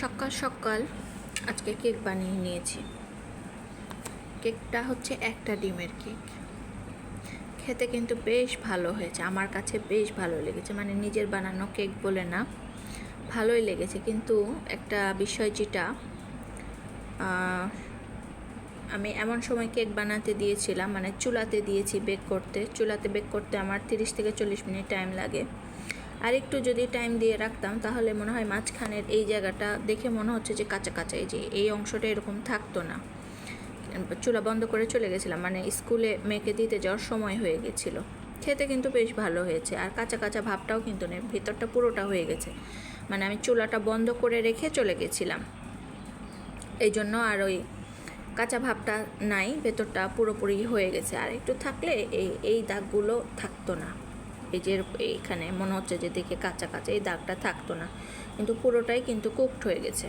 সকাল সকাল আজকে কেক বানিয়ে নিয়েছি। কেকটা হচ্ছে একটা ডিমের কেক। খেতে কিন্তু বেশ ভালো হয়েছে, আমার কাছে বেশ ভালো লেগেছে। মানে নিজের বানানো কেক বলে না, ভালোই লেগেছে। কিন্তু একটা বিষয় যেটা আমি এমন সময় কেক বানাতে দিয়েছিলাম মানে চুলাতে দিয়েছি বেক করতে। চুলাতে বেক করতে আমার তিরিশ থেকে চল্লিশ মিনিট টাইম লাগে। আর একটু যদি টাইম দিয়ে রাখতাম, তাহলে মনে হয় মাঝখানের এই জায়গাটা দেখে মনে হচ্ছে যে কাঁচা কাঁচা, এই যে এই অংশটা এরকম থাকতো না। চুলা বন্ধ করে চলে গেছিলাম মানে স্কুলে মেয়েকে দিতে যাওয়ার সময় হয়ে গেছিল। খেতে কিন্তু বেশ ভালো হয়েছে, আর কাঁচা কাঁচা ভাবটাও কিন্তু নেই, ভেতরটা পুরোটা হয়ে গেছে। মানে আমি চুলাটা বন্ধ করে রেখে চলে গেছিলাম। এই জন্য আর ওই কাঁচা ভাবটা নাই, ভেতরটা পুরোপুরি হয়ে গেছে। আর একটু থাকলে এই এই দাগগুলো থাকতো না। এই যে এইখানে মনে হচ্ছে যে দেখে কাঁচা কাঁচা এই দাগটা থাকতো না। কিন্তু পুরোটাই কিন্তু কুকড হয়ে গেছে।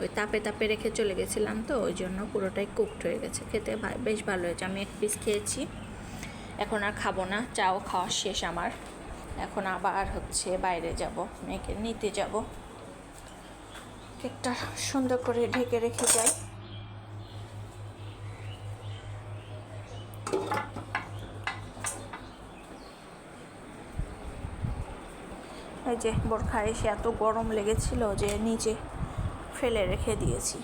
ওই তাপে তাপে রেখে চলে গেছিলাম তো, ওই জন্য পুরোটাই কুকড হয়ে গেছে। খেতে বেশ ভালো হয়েছে। আমি এক পিস খেয়েছি। এখন আর খাব না। চাও খাওয়া শেষ আমার। এখন আবার হচ্ছে বাইরে যাব, মেয়েকে নিতে যাব। কেকটা সুন্দর করে ঢেকে রেখে যাই। এই যে বোরখা এসে এত গরম লেগেছিল যে নিচে ফেলে রেখে দিয়েছি।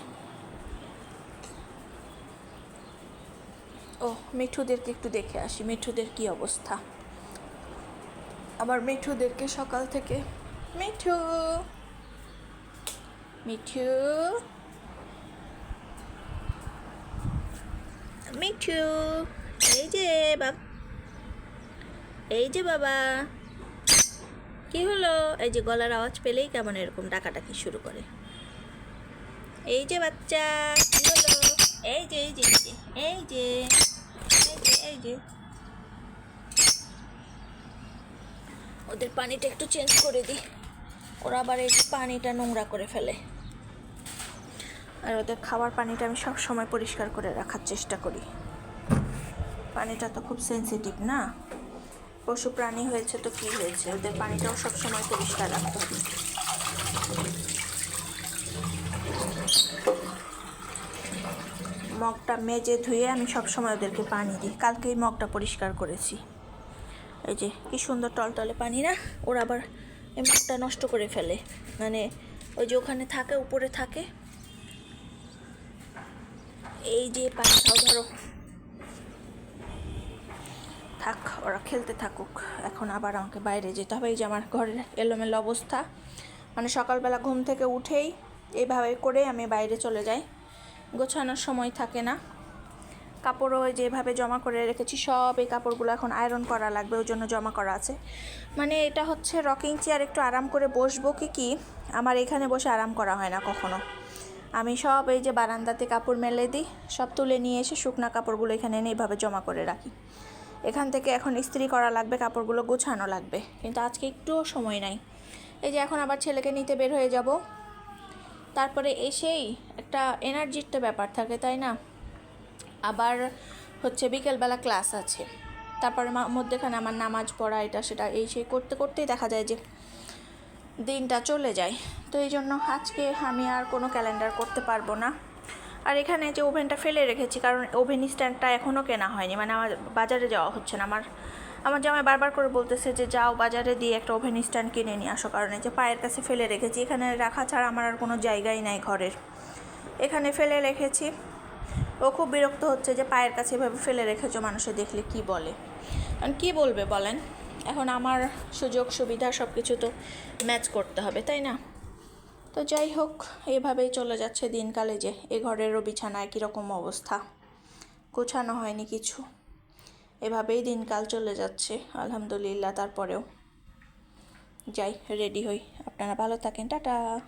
ও, মিঠুদেরকে একটু দেখে আসি, মিঠুদের কি অবস্থা? আমার মিঠুদেরকে সকাল থেকে মিঠু মিঠু মিঠু, এই যে বাবা, এই যে বাবা। কি হলো? এই যে গলার আওয়াজ পেলেই কেমন এরকম ডাকাডাকি শুরু করে। এই যে বাচ্চা, কি হলো? এই যে এই যে এই যে এই যে এই যে ওদের পানিটা একটু চেঞ্জ করে দিই। ওরা আবার এই পানিটা নোংরা করে ফেলে। আর ওদের খাবার পানিটা আমি সব সময় পরিষ্কার করে রাখার চেষ্টা করি। পানিটা তো খুব সেনসিটিভ না? পশু প্রাণী হয়েছে তো কি হয়েছে? ওদের পানিটাও সবসময় পরিষ্কার রাখতে হবে। মগটা মেজে ধুয়ে আমি সবসময় ওদেরকে পানি দিই। কালকেই মগটা পরিষ্কার করেছি। এই যে, কি সুন্দর টলটলে পানি না? ওরা আবার এই মগটা নষ্ট করে ফেলে। মানে ওই যে ওখানে থাকে, উপরে থাকে। এই যে পানি খাও ধরো। থাক, ওরা খেলতে থাকুক। এখন আবার আমাকে বাইরে যেতে হবে। এই যে আমার ঘরের এলোমেলো অবস্থা। মানে সকালবেলা ঘুম থেকে উঠেই এইভাবে করে আমি বাইরে চলে যাই। গোছানোর সময় থাকে না। কাপড়ও যেভাবে জমা করে রেখেছি, সব এই কাপড়গুলো এখন আয়রন করা লাগবে, ওই জন্য জমা করা আছে। মানে এটা হচ্ছে রকিং চেয়ার একটু আরাম করে বসবো কি কি? আমার এখানে বসে আরাম করা হয় না কখনো। আমি সব এই যে বারান্দাতে কাপড় মেলে দিই, সব তুলে নিয়ে এসে শুকনা কাপড়গুলো এখানে এনে এইভাবে জমা করে রাখি। এখান থেকে এখন ইস্ত্রি করা লাগবে, কাপড়গুলো গোছানো লাগবে। কিন্তু আজকে একটুও সময় নাই। এই যে এখন আবার ছেলেকে নিতে বের হয়ে যাব। তারপরে এসেই একটা এনার্জির তো ব্যাপার থাকে, তাই না? আবার হচ্ছে বিকেলবেলা ক্লাস আছে। তারপরে মধ্যেখানে আমার নামাজ পড়া, এটা সেটা, এই সেই করতে করতেই দেখা যায় যে দিনটা চলে যায়। তো এই জন্য আজকে আমি আর কোনো ক্যালেন্ডার করতে পারব না। আর এখানে যে ওভেনটা ফেলে রেখেছি, কারণ ওভেন স্ট্যান্ডটা এখনও কেনা হয়নি মানে আমার বাজারে যাওয়া হচ্ছে না। আমার আমার জামাই বারবার করে বলতেছে যে, যাও বাজারে দিয়ে একটা ওভেন স্ট্যান্ড কিনে নিয়ে আসো। কারণ যে পায়ের কাছে ফেলে রেখেছি, এখানে রাখা ছাড়া আমার আর কোনো জায়গাই নাই ঘরের। এখানে ফেলে রেখেছি। ও খুব বিরক্ত হচ্ছে যে, পায়ের কাছে এভাবে ফেলে রেখেছো, মানুষে দেখলে কি বলে? কারণ কী বলবে বলেন? এখন আমার সুযোগ সুবিধা সব কিছু তো ম্যাচ করতে হবে, তাই না? তো যাই হোক, এভাবেই চলে যাচ্ছে দিনকালে যে, এ ঘরেরও বিছানা একই রকম অবস্থা? গোছানো হয়নি কিছু। এভাবেই দিনকাল চলে যাচ্ছে, আলহামদুলিল্লাহ, তারপরেও। যাই রেডি হই। আপনারা ভালো থাকেন, টাটা!